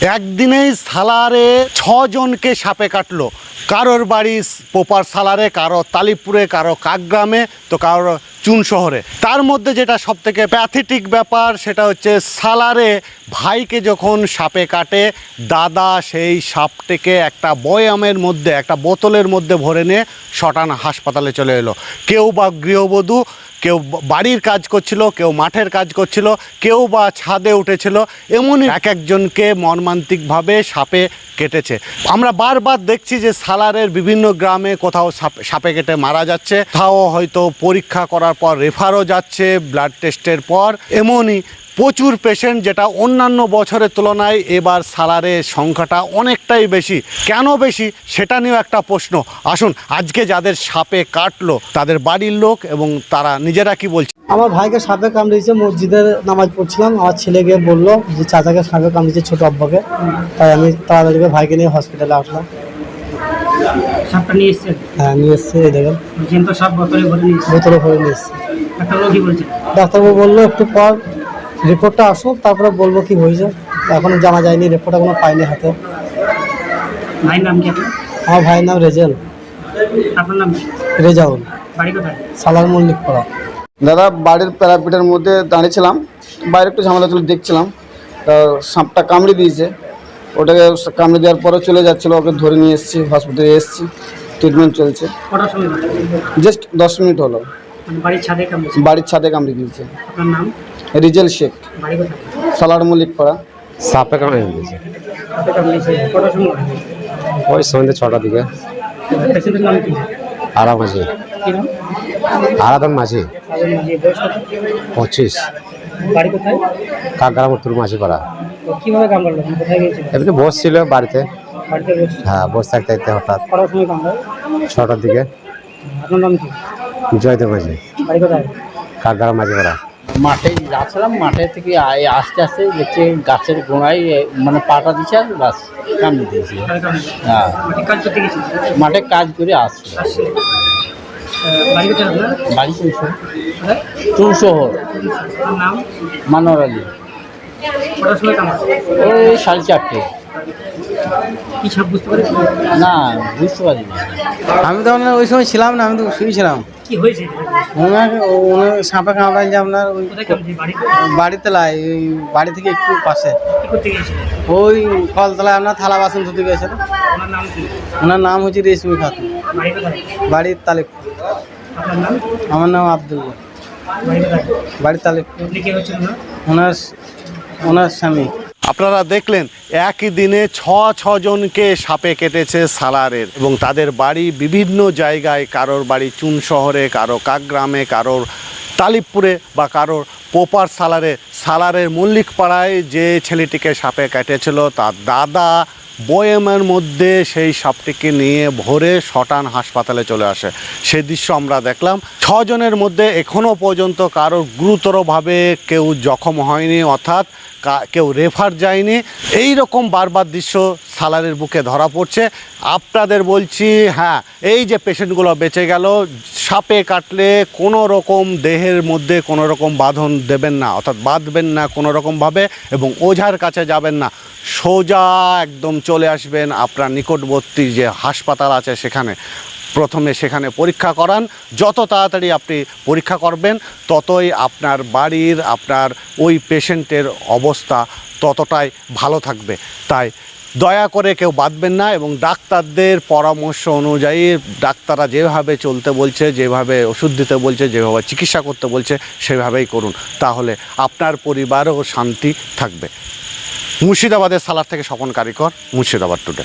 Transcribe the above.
একদিনেই সালারে ছজনকে সাপে কাটলো। কারোর বাড়ি পোপার সালারে, কারও তালিপুরে, কারও কাকগ্রামে, তো কারও চুন শহরে। তার মধ্যে যেটা সব থেকে প্যাথেটিক ব্যাপার, সেটা হচ্ছে সালারে ভাইকে যখন সাপে কাটে, দাদা সেই সাপটিকে একটা বয়ামের মধ্যে, একটা বোতলের মধ্যে ভরে নিয়ে শটান হাসপাতালে চলে এলো। কেউ বা গৃহবধূ কেউ বাড়ির কাজ করছিল, কেউ মাঠের কাজ করছিল, কেউ বা ছাদে উঠেছিল, এমনই এক একজনকে মর্মান্তিকভাবে সাপে কেটেছে। আমরা বারবার দেখছি যে সালারের বিভিন্ন গ্রামে কোথাও সাপে কেটে মারা যাচ্ছে, কোথাও হয়তো পরীক্ষা করার পর রেফারও যাচ্ছে ব্লাড টেস্টের পর, এমনই প্রচুর পেশেন্ট যেটা অন্যান্য বছরের তুলনায় এবার সালারের সংখ্যাটা অনেকটাই বেশি। কেন বেশি? সেটা নিয়েও একটা প্রশ্ন। আসুন আজকে যাদের সাপে কাটলো তাদের বাড়ির লোক এবং তারা নিজেরা কি বলছে? আমার ভাইকে সাপে কামড়িয়েছে মসজিদের নামাজ পড়ছিলাম। আমার ছেলে গিয়ে বলল যে চাচাকে সাপে কামড়িয়েছে ছোট আব্বাকে। তাই আমি তাড়াতাড়ি ভাইকে নিয়ে হসপিটালে আসলাম। সাপটা নিয়ে এসছেন? হ্যাঁ নিয়ে এসছে এই দেখেন। জ্যান্ত বোতলে ভরে নিয়ে এসছেন বোতলে ভরে নিয়ে এসছে। ডাক্তারবাবু ডাক্তারবাবু বলল একটু পর রিপোর্টটা আসুক তারপরে বলব কি হয়েছে। এখনও জানা যায়নি রিপোর্ট এখনও পাইনি হাতে। ভাইয়ের নাম কি? আপনার আমার ভাইয়ের নাম রেজেল আপনার নাম কি? রেজাউল। বাড়ি কোথায়? সালার মল্লিক পড়া। দাদা বাড়ির প্যারাপিটের মধ্যে দাঁড়িয়েছিলাম। বাইরে একটু ঝামেলা চলে দেখছিলাম। তা সাপটা কামড়ে দিয়েছে। ওটাকে কামড়ে দেওয়ার পরে চলে যাচ্ছিল ওকে ধরে নিয়ে এসেছি হসপিটালে এসেছি। ট্রিটমেন্ট চলছে। কটার সময়? ঘটে? জাস্ট দশ মিনিট হলো। মানে বাড়ির ছাদে বাড়ির ছাদে কামড়ে দিয়েছে। আপনার নাম? রিজেল শেখ। সালার মল্লিক পাড়া। সাপে কামড়ে? ওই সন্ধ্যে ছটার দিকে। নাম মাঝি। আরাধন মাঝি। পঁচিশ। মাঝি পাড়া। এমনি বসছিল বাড়িতে। বাড়িতে হ্যাঁ বসে থাকতে থাকতে হঠাৎ। ছটার দিকে। জয়দেব মাঝি। বাড়ি কোথায়? কাকগ্রাম মাঝি পাড়া। মাঠে যাচ্ছিলাম মাঠে থেকে আস্তে আস্তে দেখছি গাছের গোড়ায় মানে পাটা দিচ্ছে আর বাস কামড়ে দিয়েছি। হ্যাঁ। মাঠে কাজ করে আসছি। বাড়ি চুনশো চুনশোহর মানোর আলী। ওই সাড়ে চারটে। কি সাপ বুঝতে পারেন না বুঝতে পারি আমি তো ওই সময় ছিলাম না আমি তো শুয়েছিলাম কি হয়েছে? ওনার সাপে কামড়াইছে আপনার ওই বাড়িতে লাই ওই বাড়ি থেকে একটু পাশে। ওই কলতলায় আপনার থালা বাসন ধুতে গেছিল ওনার নাম হচ্ছে রেশমি খাতুন। বাড়ির তালিক আমার নাম আব্দুল। বাড়ির তালিক ওনার? ওনার স্বামী। আপনারা দেখলেন, একই দিনে ছ ছজনকে সাপে কেটেছে সালারের। এবং তাদের বাড়ি বিভিন্ন জায়গায়, কারোর বাড়ি চুন শহরে, কারও কাকগ্রামে কারোর তালিবপুরে বা কারোর পোপার সালারে, সালারের মল্লিক পাড়ায় যে ছেলেটিকে সাপে কেটেছিল তার দাদা বয়েমের মধ্যে সেই সাপটিকে নিয়ে ভরে শটান হাসপাতালে চলে আসে। সে দৃশ্য আমরা দেখলাম। ছজনের মধ্যে এখনও পর্যন্ত কারোর গুরুতরভাবে কেউ জখম হয়নি, অর্থাৎ কেউ রেফার যায়নি। এই রকম বারবার দৃশ্য সালারের বুকে ধরা পড়ছে। আপনাদের বলছি হ্যাঁ এই যে পেশেন্টগুলো বেঁচে গেল সাপে কাটলে কোনো রকম দেহের মধ্যে কোনো রকম বাঁধন দেবেন না, অর্থাৎ বাঁধবেন না কোনো রকমভাবে এবং ওঝার কাছে যাবেন না। সোজা একদম চলে আসবেন আপনার নিকটবর্তী যে হাসপাতাল আছে সেখানে। প্রথমে সেখানে পরীক্ষা করান, যত তাড়াতাড়ি আপনি পরীক্ষা করবেন, ততই আপনার বাড়ির, আপনার ওই পেশেন্টের অবস্থা ততটাই ভালো থাকবে। তাই দয়া করে কেউ বাঁধবেন না এবং ডাক্তারদের পরামর্শ অনুযায়ী ডাক্তাররা যেভাবে চলতে বলছে, যেভাবে ওষুধ দিতে বলছে, যেভাবে চিকিৎসা করতে বলছে, সেভাবেই করুন। তাহলে আপনার পরিবারও শান্তি থাকবে। মুর্শিদাবাদের সালার থেকে স্বপন কারিকর, মুর্শিদাবাদ টুডে।